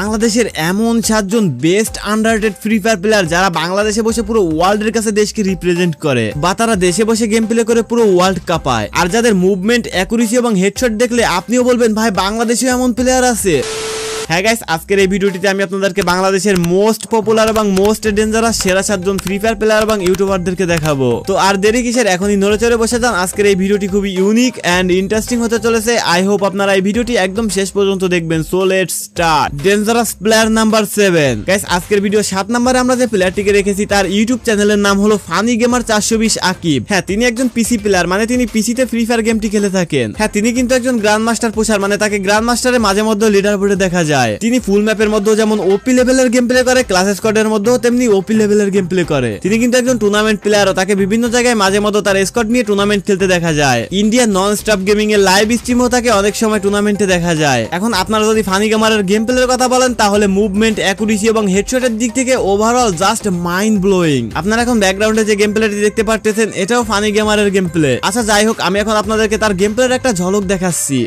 বাংলাদেশের এমন সাতজন best underrated free fire player যারা বাংলাদেশে বসে পুরো ওয়ার্ল্ডের কাছে দেশকে রিপ্রেজেন্ট করে, বা তারা দেশে বসে গেম প্লে করে পুরো ওয়ার্ল্ড কাপায় আর যাদের মুভমেন্ট অ্যাকুরেসি এবং হেডশট দেখলে আপনিও বলবেন, ভাই, বাংলাদেশেও এমন প্লেয়ার আছে। হ্যাঁ গাইস আজকের এই ভিডিওটিতে আমি আপনাদেরকে বাংলাদেশের মোস্ট পপুলার এবং মোস্ট ডেঞ্জারাস সেরা সাতজন ফ্রি ফায়ার প্লেয়ার এবং ইউটিউবারদেরকে দেখাবো। তো আর দেরি কিসের, এখনই নড়ে চড়ে বসে যান। আজকের এই ভিডিওটি খুবই ইউনিক অ্যান্ড ইন্টারেস্টিং হতে চলেছে। আই হোপ আপনারা এই ভিডিওটি একদম শেষ পর্যন্ত দেখবেন। So let start dangerous player number seven guys আজকের ভিডিও সাত নাম্বারে আমরা যে প্লেয়ারটিকে রেখেছি, তার ইউটিউব চ্যানেলের নাম হলো ফানি গেমার চারশো বিশ আকিব হ্যাঁ তিনি একজন পিসি প্লেয়ার মানে তিনি পিসিতে ফ্রি ফায়ার গেমটি খেলে থাকেন। হ্যাঁ তিনি কিন্তু একজন গ্র্যান্ড মাস্টার পোষার মানে তাকে গ্র্যান্ড মাস্টারের মাঝে মধ্যে লিডার বোর্ডে দেখা যায়। তিনি ফুল ম্যাপের মধ্যেও যেমন ওপি লেভেলের গেম প্লে করে ক্লাস স্কোয়াডের মধ্যেও তেমনি ওপি লেভেলের গেম প্লে করে। তিনি কিন্তু একজন টুর্নামেন্ট প্লেয়ারও তাকে বিভিন্ন জায়গায় মাঝে মধ্যে তার স্কোয়াড নিয়ে টুর্নামেন্ট খেলতে দেখা যায়। ইন্ডিয়ান নন স্টপ গেমিং এর লাইভ স্ট্রিমও তাকে অনেক সময় টুর্নামেন্টে দেখা যায়। এখন আপনারা যদি ফানি গেমারের গেম প্লের কথা বলেন, তাহলে মুভমেন্ট অ্যাকুরেসি এবং হেডশটের দিক থেকে ওভারঅল জাস্ট মাইন্ড ব্লোয়িং আপনারা এখন ব্যাকগ্রাউন্ডে যে গেম প্লেটি দেখতে পারতেছেন, এটাও ফানি গেমারের গেম প্লে আচ্ছা যাই হোক, আমি এখন আপনাদেরকে তার গেম প্লের একটা ঝলক দেখাচ্ছি।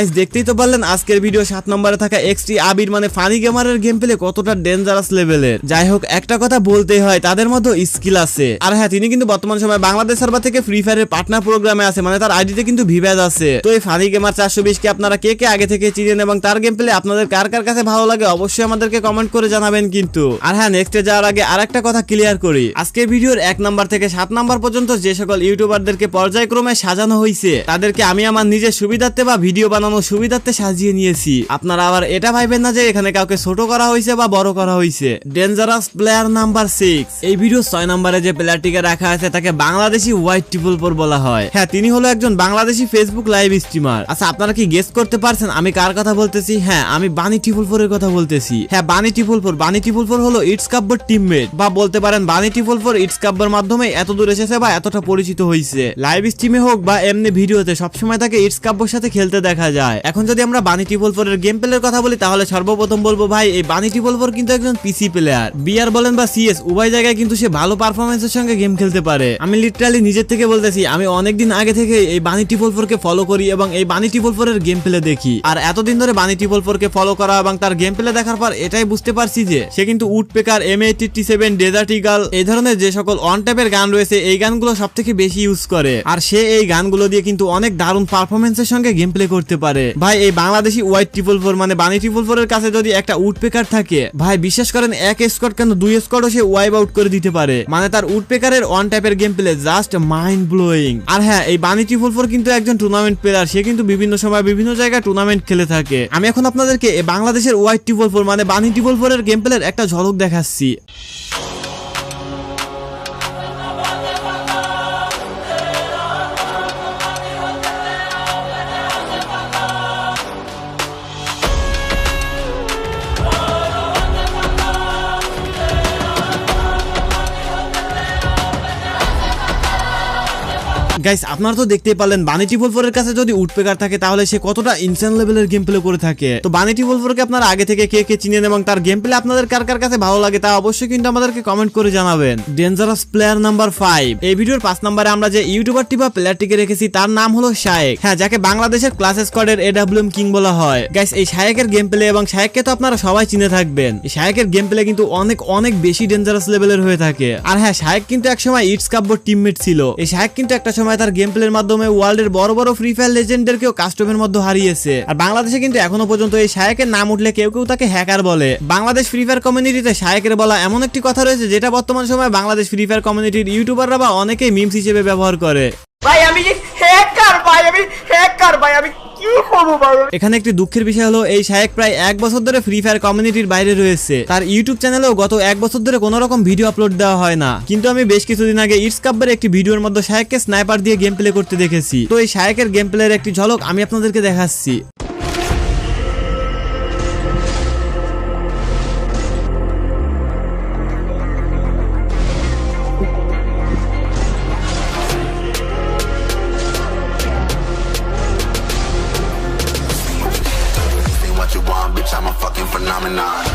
গাইস দেখতেই তো পারলেন, আজকের ভিডিও সাত নম্বরে থাকা এক্সটি আবির মানে ফানি গেমারের গেম প্লে কতটা ডেঞ্জারাস লেভেলের যাই হোক, একটা কথা বলতেই হয়, তাদের মধ্যে স্কিল আছে। আর হ্যাঁ তিনি কিন্তু বর্তমান সময় বাংলাদেশ সার্ভার থেকে ফ্রি ফায়ারের পার্টনার প্রোগ্রামে আছে মানে তার আইডিতে কিন্তু ভিভ্যাজ আছে। তো এই ফানি গেমার চারশো বিশ কে আপনারা কে কে আগে থেকে চিনেন এবং তার গেম প্লে আপনাদের কার কার কাছে ভালো লাগে অবশ্যই আমাদেরকে কমেন্ট করে জানাবেন কিন্তু। আর হ্যাঁ নেক্সটে যাওয়ার আগে আর একটা কথা ক্লিয়ার করি। আজকের ভিডিওর এক নাম্বার থেকে সাত নাম্বার পর্যন্ত যে সকল ইউটিউবারদেরকে পর্যায়ক্রমে সাজানো হয়েছে তাদেরকে আমি আমার নিজের সুবিধার্থে বা ভিডিও বানানোর সুবিধার্থে সাজিয়ে নিয়েছি। আপনারা আবার এটা ভাইবেন না যে এখানে কাউকে ছোট করা হয়েছে বা বড় করা হয়েছে। ডেঞ্জারাস প্লেয়ার নাম্বার সিক্স এই ভিডিও ছয় নম্বরে যে প্লেয়ারটিকে রাখা আছে, তাকে বাংলাদেশি হোয়াইট টিপল পর বলা হয়। হ্যাঁ তিনি হলো একজন বাংলাদেশি ফেসবুক লাইভ স্ট্রিমার আচ্ছা আপনারা কি গেস করতে পারছেন আমি কার কথা বলতেছি? হ্যাঁ আমি বানি টিপুল ফোরের কথা বলতেছি। হ্যাঁ bunny triple four bunny triple four হলো ইটস কাব্বর টিমমেট বা বলতে পারেন বানি টিপুল ফোর ইটস কাব্বর মাধ্যমে এত দূর এসেছে বা এতটা পরিচিত হয়েছে। লাইভ স্ট্রিমে হোক বা এমনি ভিডিওতে সবসময় তাকে ইটস কাব্বর সাথে খেলতে দেখা যায়। এখন যদি আমরা বানি টিপুল ফোরের গেম প্লের কথা বলি, তাহলে সর্বপ্রথম বলব ভাই, এই বানি টিপুল ফোর কিন্তু একজন পিসি প্লেয়ার বিআর বলেন বা সিএস উভয় জায়গায় কিন্তু সে ভালো পারফরমেন্সের সঙ্গে গেম খেলতে পারে। আমি লিটারালি নিজের থেকে বলতেছি, আমি অনেকদিন আগে থেকে এই বানি টিপল ফোর কে ফলো করি এবং এই বানি টিপল ফোর এর গেম প্লে দেখি। আর এতদিন ধরে বানি টিপল ফোর কে ফলো করা এবং তার গেম প্লে দেখার পর এটাই বুঝতে পারছি যে, সে কিন্তু woodpecker M eighty seven desert eagle এই ধরনের যে সকল অন টাইপের গান রয়েছে, এই গানগুলো সব থেকে বেশি ইউজ করে। আর সে এই গানগুলো দিয়ে কিন্তু অনেক দারুণ পারফরমেন্সের সঙ্গে গেম প্লে করতে পারে। ভাই, এই বাংলাদেশি হোয়াইট ট্রিপল ফোর মানে বানি ট্রিপল ফোর এর কাছে যদি একটা উড পেকার থাকে, ভাই, বিশ্বাস করেন, এক স্কোয়াড কেন দুই স্কোয়াডও সে ওয়াইপ আউট করে দিতে পারে। মানে তার উড পেকারের অন টাইপের game play just mind blowing আর হ্যাঁ এই বানি ট্রিপল ফোর কিন্তু একজন টুর্নামেন্ট প্লেয়ার সে কিন্তু বিভিন্ন সময় বিভিন্ন জায়গায় টুর্নামেন্ট খেলে থাকে। আমি এখন আপনাদেরকে বাংলাদেশের হোয়াইট ট্রিপল ফোর মানে বানি ট্রিপল ফোর এর গেম প্লের একটা ঝলক দেখাচ্ছি। গাইস আপনারা তো দেখতেই পারলেন বানিটি ফোরের কাছে যদি উডপেকার থাকে, তাহলে সে কতটা ইনসান লেভেলের গেম প্লে করে থাকে। তো বানিটি ফোরকে আপনারা আগে থেকে কে কে চিনেন এবং তার গেম প্লে আপনাদের কার কার কাছে ভালো লাগে, তা অবশ্যই কিন্তু আমাদেরকে কমেন্ট করে জানাবেন। ডেঞ্জারাস প্লেয়ার নাম্বার ফাইভ এই ভিডিওর পাঁচ নম্বরে আমরা যে ইউটিউবারটি বা প্লেয়ারটিকে রেখেছি, তার নাম হলো শায়েক। হ্যাঁ যাকে বাংলাদেশের ক্লাস স্কোয়াডের এডাব্লিউএম কিং বলা হয়। গাইস এই শায়েকের গেম প্লে এবং শায়েককে তো আপনারা সবাই চিনে থাকবেন। এই শায়েকের গেম প্লে কিন্তু অনেক অনেক বেশি ডেঞ্জারাস লেভেলের হয়ে থাকে। আর হ্যাঁ শায়েক কিন্তু একসময় ইটস কাব্বর টিমমেট ছিল। এই শায়েক কিন্তু একটা সময় তার গেম প্লের মাধ্যমে ওয়ার্ল্ডের বড় বড় ফ্রি ফায়ার লেজেন্ডদেরকেও কাস্টমের মধ্যে হারিয়েছে। আর বাংলাদেশে কিন্তু এখনও পর্যন্ত এই শায়েকের নাম উঠলে কেউ কেউ তাকে হ্যাকার বলে। বাংলাদেশ ফ্রি ফায়ার কমিউনিটিতে শায়েকের বলা এমন একটি কথা রয়েছে, যেটা বর্তমান সময়ে বাংলাদেশ ফ্রি ফায়ার কমিউনিটির ইউটিউবাররা বা অনেকেই মিমস হিসেবে ব্যবহার করে। ভাই, আমি হ্যাকার ভাই, আমি এখানে একটি দুঃখের বিষয় হলো, এই শায়েক প্রায় এক বছর ধরে ফ্রি ফায়ার কমিউনিটির বাইরে রয়েছে। তার ইউটিউব চ্যানেলেও গত এক বছর ধরে কোনো রকম ভিডিও আপলোড দেওয়া হয় না। কিন্তু আমি বেশ কিছুদিন আগে ইটস কাব্বের একটি ভিডিওর মধ্যে শায়েককে স্নাইপার দিয়ে গেম প্লে করতে দেখেছি। তো এই শায়েকের গেম প্লের একটি ঝলক আমি আপনাদেরকে দেখাচ্ছি। Phenomenon.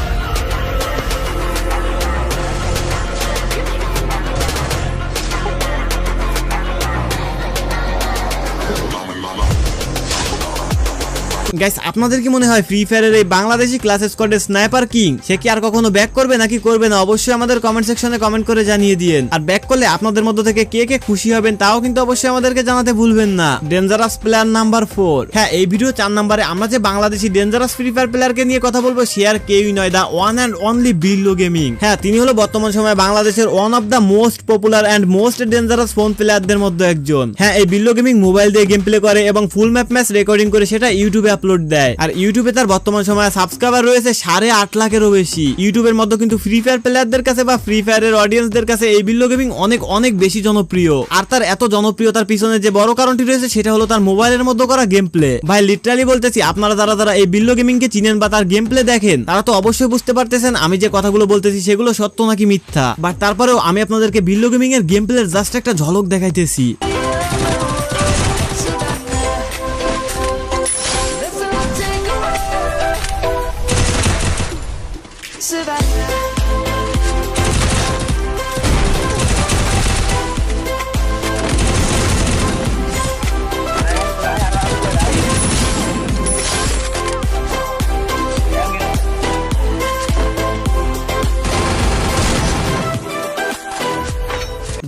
গাইস আপনাদের কি মনে হয় ফ্রি ফায়ারের এই বাংলাদেশি ক্লাস স্কোয়াডের স্নাইপার কিং সে কি আর কখনো ব্যাক করবে নাকি করবে না? অবশ্যই আমাদের কমেন্ট সেকশনে কমেন্ট করে জানিয়ে দিয়েন। আর ব্যাক করলে আপনাদের মধ্য থেকে কে কে খুশি হবেন তাও কিন্তু অবশ্যই আমাদেরকে জানাতে ভুলবেন না। ডেঞ্জারাস প্লেয়ার নাম্বার ফোর হ্যাঁ এই ভিডিও চার নাম্বারে আমরা যে বাংলাদেশি ডেঞ্জারাস ফ্রি ফায়ার প্লেয়ারকে নিয়ে কথা বলব, সে আর কেউই নয় the one and only Billo gaming হ্যাঁ তিনি হলো বর্তমান সময়ে বাংলাদেশের one of the most popular and most dangerous phone প্লেয়ারদের মধ্যে একজন। হ্যাঁ এই বিল্লো গেমিং মোবাইল দিয়ে গেম প্লে করে এবং ফুল ম্যাপ ম্যাচ রেকর্ডিং করে সেটা ইউটিউবে আপলোড দেয়। আর ইউটিউবে তার বর্তমান সময়ে সাবস্ক্রাইবার রয়েছে সাড়ে আট লাখেরও বেশি। ইউটিউবের মধ্যে কিন্তু ফ্রি ফায়ার প্লেয়ারদের কাছে বা ফ্রি ফায়ারের অডিয়েন্সদের কাছে এই বিল্লো গেমিং অনেক অনেক বেশি জনপ্রিয়। আর তার এত জনপ্রিয়তার পিছনে যে বড় কারণটি রয়েছে, সেটা হলো তার মোবাইলের মধ্যে করা গেম প্লে ভাই লিটারালি বলতেছি, আপনারা যারা যারা এই বিল্লো গেমিং কে চিনেন বা তার গেম প্লে দেখেন, তারা তো অবশ্যই বুঝতে পারতেছেন, আমি যে কথাগুলো বলতেছি সেগুলো সত্য নাকি মিথ্যা? বাট তারপরেও আমি আপনাদেরকে বিল্লো গেমিং এর গেম প্লের জাস্ট একটা ঝলক দেখাইতেছি।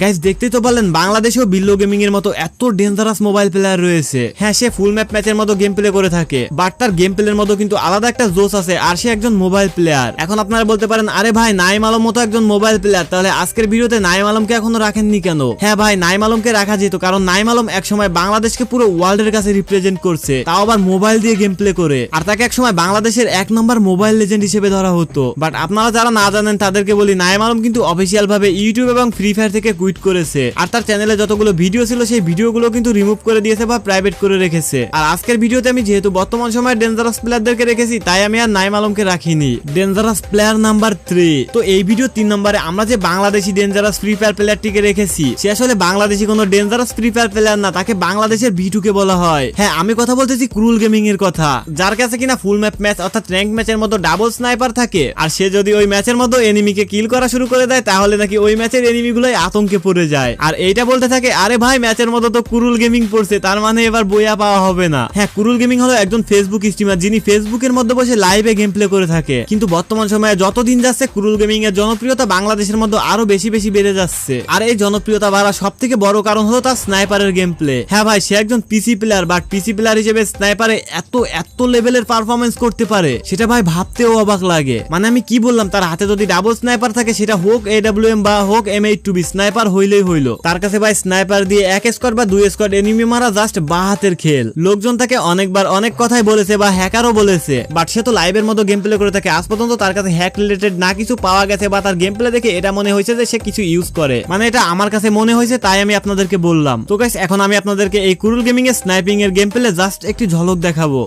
গাইজ দেখতেই তো পারলেন, বাংলাদেশেও বিল্লো গেমিং এর মতো এত ডেঞ্জারাস মোবাইল প্লেয়ার রয়েছে। হ্যাঁ সে ফুল ম্যাপ ম্যাচের মতো গেম প্লে করে থাকে বাট তার গেম প্লের মতো কিন্তু আলাদা একটা জোস আছে, আর সে একজন মোবাইল প্লেয়ার এখন আপনারা বলতে পারেন, আরে ভাই নাইম আলম মতো একজন মোবাইল প্লেয়ার তাহলে আজকের ভিডিওতে নাইম আলমকে এখনও রাখেননি কেন? হ্যাঁ ভাই নাইম আলমকে রাখা যেত, কারণ নাইম আলম একসময় বাংলাদেশকে পুরো ওয়ার্ল্ডের কাছে রিপ্রেজেন্ট করছে, তাও আবার মোবাইল দিয়ে গেম প্লে করে। আর তাকে একসময় বাংলাদেশের এক নম্বর মোবাইল লেজেন্ড হিসেবে ধরা হতো। বাট আপনারা যারা না জানেন, তাদেরকে বলি নাইম আলম কিন্তু অফিসিয়াল ভাবে ইউটিউব এবং ফ্রি ফায়ার থেকে কুইট করেছে। আর তার চ্যানেলে যতগুলো ভিডিও ছিল, সেই ভিডিওগুলো কিন্তু রিমুভ করে দিয়েছে বা প্রাইভেট করে রেখেছে। আর আজকের ভিডিওতে আমি যেহেতু বর্তমান সময়ে ডেঞ্জারাস প্লেয়ারদেরকে রেখেছি, তাই আমি আর নাইম আলমকে রাখিনি। ডেঞ্জারাস প্লেয়ার নাম্বার থ্রি তো এই ভিডিও তিন নম্বরে আমরা যে বাংলাদেশি ডেঞ্জারাস ফ্রি ফায়ার প্লেয়ারটিকে রেখেছি, সে আসলে বাংলাদেশি কোনো ডেঞ্জারাস ফ্রি ফায়ার প্লেয়ার না, তাকে বাংলাদেশের ভিটুকে বলা হয়। হ্যাঁ আমি কথা বলতেছি ক্রুল গেমিং এর কথা। যার কাছে কিনা ফুল ম্যাপ ম্যাচ অর্থাৎ র্যাঙ্ক ম্যাচের মতো ডাবল স্নাইপার থাকে, আর সে যদি ওই ম্যাচের মতো এনিমিকে কিল করা শুরু করে দেয়, তাহলে নাকি ওই ম্যাচের এনিমিগুলোই আতঙ্কে পড়ে যায়। আর এইটা বলতে থাকে, আরে ভাই, ম্যাচের মতো তো কুরুল গেমিং পড়ছে, তার মানে এবার বইয়া পাওয়া হবে না। হ্যাঁ কুরুল গেমিং হলো একজন ফেসবুক স্ট্রিমার যিনি ফেসবুকের মধ্যে বসে লাইভে গেম প্লে করে থাকে। কিন্তু বর্তমান সময়ে যত দিন যাচ্ছে, কুরুল গেমিং এর জনপ্রিয়তা বাংলাদেশের মধ্যে আরও বেশি বেশি বেড়ে যাচ্ছে। আর এই জনপ্রিয়তা বাড়ার সব থেকে বড় কারণ হলো তার স্নাইপারের গেম প্লে হ্যাঁ ভাই, সে একজন PC player but PC player হিসেবে স্নাইপারে এত এত লেভেলের পারফরমেন্স করতে পারে, সেটা ভাই ভাবতেও অবাক লাগে। মানে আমি কি বললাম, তার হাতে যদি ডাবল স্নাইপার থাকে, সেটা হোক এডাব্লিউ বা হোক M eight two B sniper হইলেই হইল। তার কাছে ভাই স্নাইপার দিয়ে এক স্কোয়াড বা দুই স্কোয়াড এনিমি মারা জাস্ট বা হাতের খেল। লোকজন তাকে অনেকবার অনেক কথাই বলেছে বা হ্যাকারও বলেছে। বাট সে তো লাইভের মতো গেম প্লে করে থাকে। আজ পর্যন্ত তার কাছে হ্যাক রিলেটেড না কিছু পাওয়া গেছে বা তার গেম প্লে দেখে এটা মনে হয়েছে যে সে কিছু ইউজ করে। মানে এটা আমার কাছে মনে হয়েছে, তাই আমি আপনাদেরকে বললাম। তো গাইস এখন আমি আপনাদেরকে এই কুরুল গেমিং এর স্নাইপিং এর গেম প্লে জাস্ট একটি ঝলক দেখাবো।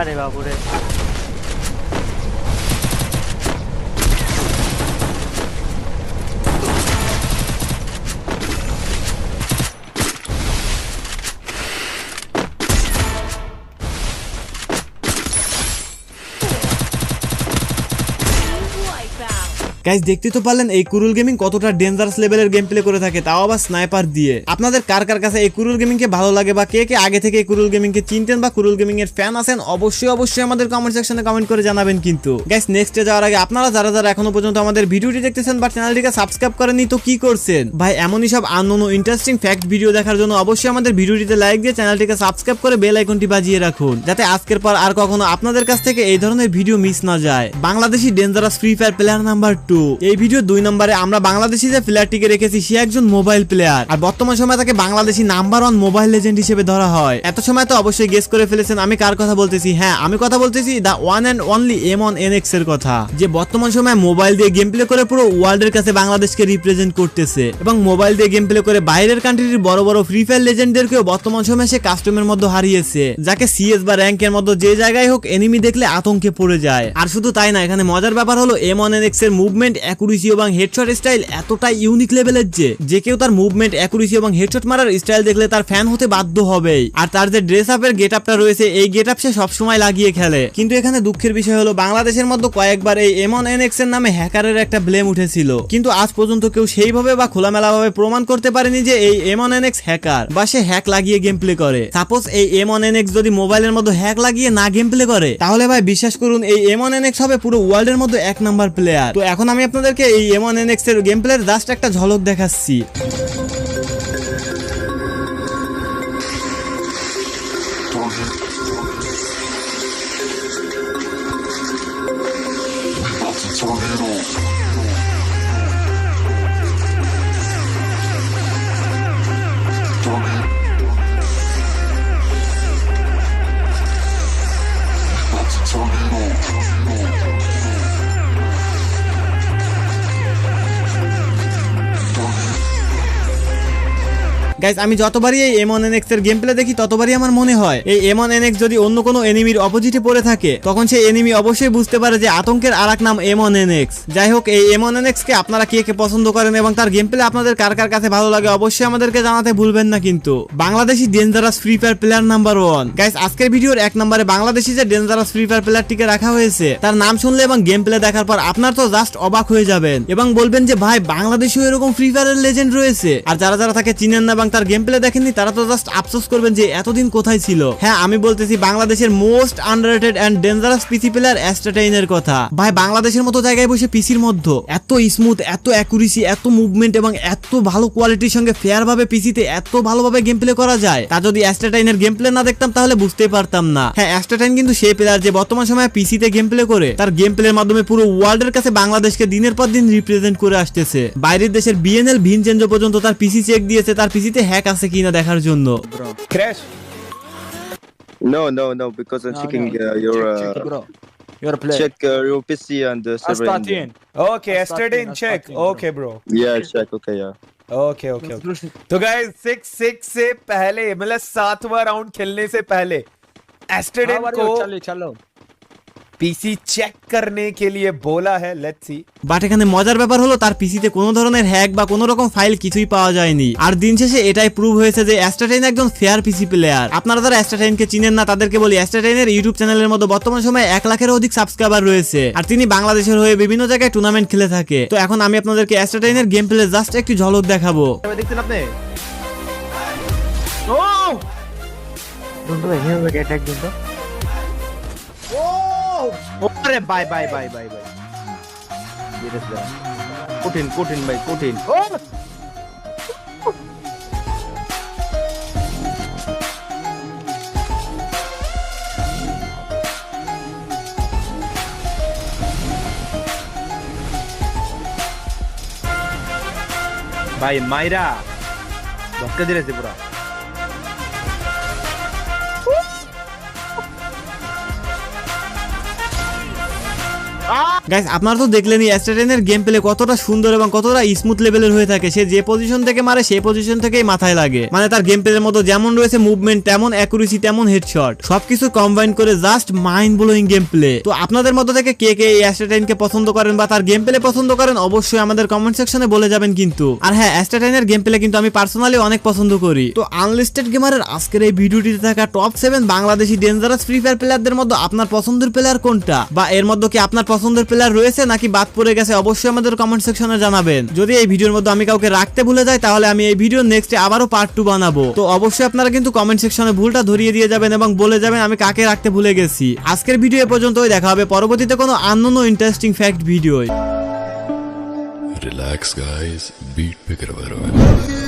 আরে বাবুরে গাইস দেখতে তো পারলেন এই কুরুল গেমিং কতটা ডেঞ্জারাস লেভেলের গেম প্লে করে থাকে, তাও আবার স্নাইপার দিয়ে। আপনাদের কার কার কাছে এই কুরুল গেমিং কে ভালো লাগে বা কে কে আগে থেকে এই কুরুল গেমিং কে চিনতেন বা কুরুল গেমিং এর ফ্যান আছেন, অবশ্যই অবশ্যই আমাদের কমেন্ট সেকশনে কমেন্ট করে জানাবেন কিন্তু। গাইস নেক্সটে যাওয়ার আগে আপনারা যারা যারা এখনও পর্যন্ত আমাদের ভিডিওটি দেখতেছেন বা চ্যানেলটিকে সাবস্ক্রাইব করেননি, তো কি করছেন? ভাই, এমনই সব আনন্দ ইন্টারেস্টিং ফ্যাক্ট ভিডিও দেখার জন্য অবশ্যই আমাদের ভিডিওটিতে লাইক দিয়ে চ্যানেলটিকে সাবস্ক্রাইব করে বেল আইকনটি বাজিয়ে রাখুন, যাতে আজকের পর আর কখনো আপনাদের কাছ থেকে এই ধরনের ভিডিও মিস না যায়। Bangladeshi dangerous free fire player number two এই ভিডিও দুই নম্বরে, আমরা বাংলাদেশি যে প্লেয়ারটিকে রেখেছি, সে একজন মোবাইল প্লেয়ার আর বর্তমান সময় তাকে Bangladeshi number one mobile legend হিসেবে ধরা হয়। এত সময় তো অবশ্যই গেস করে ফেলেছেন, আমি কার কথা বলতেছি? হ্যাঁ আমি কথা বলতেছি the one and only M on N এক্সের কথা, যে বর্তমান সময় মোবাইল দিয়ে গেম প্লে করে পুরো ওয়ার্ল্ডের কাছে বাংলাদেশকে রিপ্রেজেন্ট করতেছে। এবং মোবাইল দিয়ে গেম প্লে করে বাইরের কান্ট্রির বড় বড় ফ্রি ফায়ার লেজেন্ডদেরকেও বর্তমান সময়ে সে কাস্টমের মধ্যে হারিয়েছে। যাকে সিএস বা র্যাঙ্কের মধ্যে যে জায়গায় হোক এনিমি দেখলে আতঙ্কে পড়ে যায়। আর শুধু তাই না, এখানে মজার ব্যাপার হলো এম অন এন এক্সের মুভমেন্ট অ্যাকুরেসি এবং হেডশট স্টাইল এতটাই ইউনিক লেভেলের যে যে কেউ তার মুভমেন্ট অ্যাকুরেসি এবং হেডশট মারার স্টাইল দেখলে তার ফ্যান হতে বাধ্য হবেই। আর তার যে ড্রেস আপের গেট আপটা রয়েছে, এই গেট আপ সে সবসময় লাগিয়ে খেলে। কিন্তু এখানে দুঃখের বিষয় হলো, বাংলাদেশের মধ্যে কয়েকবার এই এমন এন এক্সের নামে হ্যাকারের একটা ব্লেম উঠেছিল। কিন্তু আজ পর্যন্ত কেউ সেইভাবে বা খোলামেলা ভাবে প্রমাণ করতে পারেনি যে এই এমন এন এক্স হ্যাকার বা সে হ্যাক লাগিয়ে গেম প্লে করে। সাপোজ এই এমন এন এক্স যদি মোবাইলের মধ্যে হ্যাক লাগিয়ে না গেম প্লে করে, তাহলে ভাই বিশ্বাস করুন, এই এমন এন এক্স হবে পুরো ওয়ার্ল্ডের মধ্যে এক নাম্বার প্লেয়ার তো এখন আমি আপনাদেরকে এই এমন এন এক্সের গেম প্লের জাস্ট একটা ঝলক দেখাচ্ছি গাইস আমি যতবারই এই এমন এন এক্সের গেম প্লে দেখি, ততবারই আমার মনে হয়, এই এমন এন এক্স যদি অন্য কোনো এনিমির অপোজিটে পড়ে থাকে, তখন সেই এনিমি অবশ্যই বুঝতে পারে যে আতঙ্কের আর নাম এমন এক্স যাই হোক, এই এমন এন এক্স কে আপনারা কে কে পছন্দ করেন এবং তার গেম প্লে আপনাদের কার কার কাছে ভালো লাগে অবশ্যই আমাদেরকে জানাতে ভুলবেন না কিন্তু। Bangladeshi dangerous free fire player number one guys আজকের ভিডিওর এক নম্বরে বাংলাদেশি যে ডেঞ্জারাস ফ্রি ফায়ার প্লেয়ারটিকে রাখা হয়েছে, তার নাম শুনলে এবং গেম প্লে দেখার পর আপনার তো জাস্ট অবাক হয়ে যাবেন। এবং বলবেন যে, ভাই, বাংলাদেশেও এরকম ফ্রি ফায়ারের লেজেন্ড রয়েছে। আর যারা যারা তাকে চিনেন না এবং তার গেম প্লে দেখেননি, তারা তো জাস্ট আফসোস করবেন যে এতদিন কোথায় ছিল। হ্যাঁ আমি বলতেছি বাংলাদেশের most underrated and dangerous PC player অ্যাস্টাটাইনের কথা। ভাই, বাংলাদেশের মতো জায়গায় বসে পিসির মধ্যে এত স্মুথ এত অ্যাকুরেসি এত মুভমেন্ট এবং এত ভালো কোয়ালিটির সঙ্গে ফেয়ার ভাবে পিসিতে এত ভালোভাবে গেম প্লে করা যায়, তা যদি অ্যাস্টাটাইনের গেম প্লে না দেখতাম তাহলে বুঝতেই পারতাম না। হ্যাঁ অ্যাস্টাটাইন কিন্তু সেই প্লেয়ার যে বর্তমান সময়ে পিসিতে গেম প্লে করে, তার গেম প্লের মাধ্যমে পুরো ওয়ার্ল্ডের কাছে বাংলাদেশকে দিনের পর দিন রিপ্রেজেন্ট করে আসতেছে। বাইরের দেশের বিএনএল ভিনচেঞ্জো পর্যন্ত তার পিসি চেক দিয়েছে, তার পিসিতে হ্যাক আছে কিনা দেখার জন্য Crash. No, no, no, because I'm No, checking no. uh, your check, uh, check, bro. You're a player. check uh, your PC and the server. in Astatin. there. Okay, yesterday in Astatin, check. Astatin, bro. Okay, bro. Yeah, check. Okay, yeah. Okay, okay, okay. तो guys six six से पहले मतलब सातवां round खेलने से पहले एस्टेडन हाँ, को चलो चलो পিসি চেক করনে কে লিয়ে বোলা হ্যায় লেটস সি বাট এখানে মজার ব্যাপার হলো তার পিসিতে কোনো ধরনের হ্যাক বা কোনো রকম ফাইল কিছুই পাওয়া যায়নি। আর দিন শেষে এটাই প্রুভ হয়েছে যে অ্যাস্টাটাইন একজন ফেয়ার পিসি প্লেয়ার আপনারা যারা অ্যাস্টাটাইনকে চিনেন না তাদেরকে বলি অ্যাস্টাটাইনের ইউটিউব চ্যানেলের মতো বর্তমান সময়ে এক লাখের অধিক সাবস্ক্রাইবার রয়েছে। আর তিনি বাংলাদেশের হয়ে বিভিন্ন জায়গায় টুর্নামেন্ট খেলে থাকে। তো এখন আমি আপনাদেরকে অ্যাস্ট্রাটাইনের গেম প্লে জাস্ট একটি ঝলক দেখাবো। দেখছেন আপনি? ও! বন্ধু এখানে অ্যাটাক আরে bye bye bye bye bye. কঠিন কঠিন ভাই কঠিন। ভাই, মাইরা ধক্কা দিয়েছে পুরা। গাইস আপনারা তো দেখলেনই অ্যাস্টাটাইনের গেম প্লে কতটা সুন্দর এবং কতটা স্মুথ লেভেলের হয়ে থাকে। সে যে পজিশন থেকে মারে, সেই পজিশন থেকেই মাথায় লাগে। মানে তার গেম প্লের মতো যেমন রয়েছে মুভমেন্ট তেমন অ্যাকুরেসি তেমন হেডশট সবকিছু কম্বাইন করে just mind blowing game play তো আপনাদের মধ্যে থেকে কে কে এই অ্যাস্টাটাইনকে পছন্দ করেন বা তার গেম প্লে পছন্দ করেন, অবশ্যই আমাদের কমেন্ট সেকশনে বলে যাবেন কিন্তু। আর হ্যাঁ অ্যাস্টাটাইনের গেম প্লে কিন্তু আমি পার্সোনালি অনেক পছন্দ করি। তো আনলিস্টেড গেমারের আজকের এই ভিডিওটিতে থাকা top seven Bangladeshi dangerous free fire প্লেয়ারদের মধ্যে আপনার পছন্দের প্লেয়ার কোনটা? বা এর মধ্যে কি আপনার পছন্দের প্লেয়ার রয়েছে নাকি বাদ পড়ে গেছে অবশ্যই আমাদের কমেন্ট সেকশনে জানাবেন যদি এই ভিডিওর মধ্যে আমি কাউকে রাখতে ভুলে যাই তাহলে আমি এই ভিডিও নেক্সটে আবারও পার্ট টু বানাবো তো অবশ্যই আপনারা কিন্তু কমেন্ট সেকশনে ভুলটা ধরিয়ে দিয়ে যাবেন এবং বলে যাবেন আমি কাকে রাখতে ভুলে গেছি আজকের ভিডিও এ পর্যন্তই দেখা হবে পরবর্তীতে কোনো আনন্দ interesting fact video Relax, guys. Beat picker.